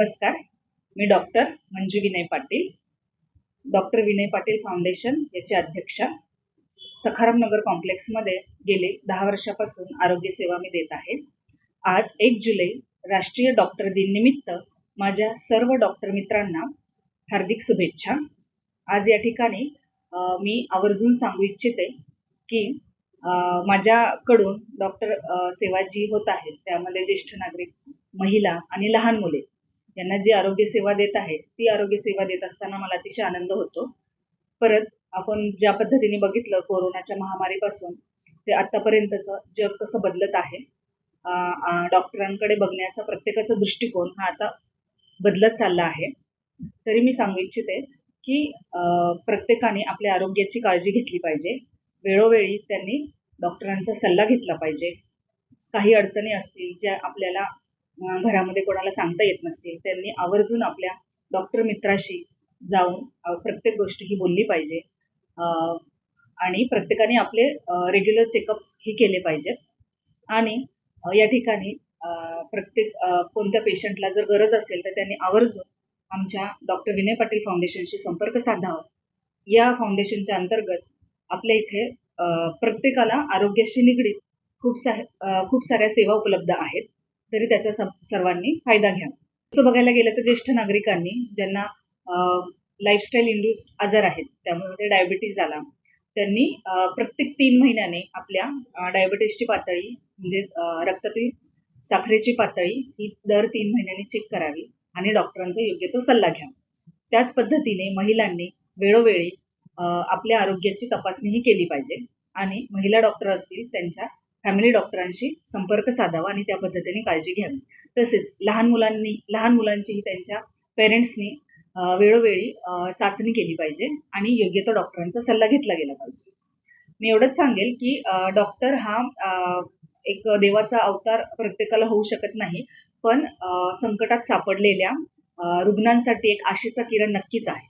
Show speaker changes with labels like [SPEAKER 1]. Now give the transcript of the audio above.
[SPEAKER 1] नमस्कार. मी doctor Manju Vinay Patil. Doctor Vinay Patil foundation याचे अध्यक्षा. सखाराम नगर कॉम्प्लेक्समध्ये गेले दहा वर्षापासून आरोग्य सेवा मी देत आहे. आज एक जुलै राष्ट्रीय डॉक्टर दिन निमित्त माझ्या सर्व डॉक्टर मित्रांना हार्दिक शुभेच्छा. आज या ठिकाणी मी आवर्जून सांगू इच्छिते की माझ्याकडून डॉक्टर सेवा जी होत आहे त्यामध्ये ज्येष्ठ नागरिक महिला आणि लहान मुले. यांना जी आरोग्य सेवा देत आहे ती आरोग्य सेवा देत असताना मला अतिशय आनंद होतो. परत आपण ज्या पद्धतीने बघितलं कोरोनाच्या महामारीपासून ते आतापर्यंतचं जग कसं बदलत आहे डॉक्टरांकडे बघण्याचा प्रत्येकाचा दृष्टिकोन हा आता बदलत चालला आहे. तरी मी सांगू इच्छिते की प्रत्येकाने आपल्या आरोग्याची काळजी घेतली पाहिजे. वेळोवेळी त्यांनी डॉक्टरांचा सल्ला घेतला पाहिजे. काही अडचणी असतील ज्या आपल्याला घरामध्ये कोणाला सांगता येत नसतील त्यांनी आवर्जून आपल्या डॉक्टर मित्राशी जाऊन प्रत्येक गोष्ट ही बोलली पाहिजे. आणि प्रत्येकाने आपले रेग्युलर चेकअप्स ही केले पाहिजेत. आणि या ठिकाणी प्रत्येक कोणत्या पेशंटला जर गरज असेल तर त्यांनी आवर्जून आमच्या डॉक्टर विनय पाटील फाउंडेशनशी संपर्क साधावा. या फाउंडेशनच्या अंतर्गत आपल्या इथे प्रत्येकाला आरोग्याशी निगडीत खूप सा खूप साऱ्या सेवा उपलब्ध आहेत. तरी त्याचा सर्वांनी फायदा घ्या. तसं बघायला गेलं तर ज्येष्ठ नागरिकांनी ज्यांना लाईफस्टाईल इंड्युस्ड आजार आहेत त्यामुळे डायबिटीज आला त्यांनी प्रत्येक तीन महिन्याने आपल्या डायबिटीसची पातळी म्हणजे रक्तातील साखरेची पातळी ही दर तीन महिन्यांनी चेक करावी आणि डॉक्टरांचा योग्य तो सल्ला घ्यावा त्याच पद्धतीने महिलांनी वेळोवेळी आपल्या आरोग्याची तपासणीही केली पाहिजे आणि महिला डॉक्टर असतील त्यांच्या फॅमिली डॉक्टरांशी संपर्क साधावा आणि त्या पद्धतीने काळजी घ्यावी. तसेच लहान मुलांनी लहान मुलांचीही त्यांच्या पेरेंट्सनी वेळोवेळी चाचणी केली पाहिजे आणि योग्य तो डॉक्टरांचा सल्ला घेतला गेला पाहिजे. मी एवढंच सांगेल की डॉक्टर हा एक देवाचा अवतार प्रत्येकाला होऊ शकत नाही पण संकटात सापडलेल्या रुग्णांसाठी एक आशेचा किरण नक्कीच आहे.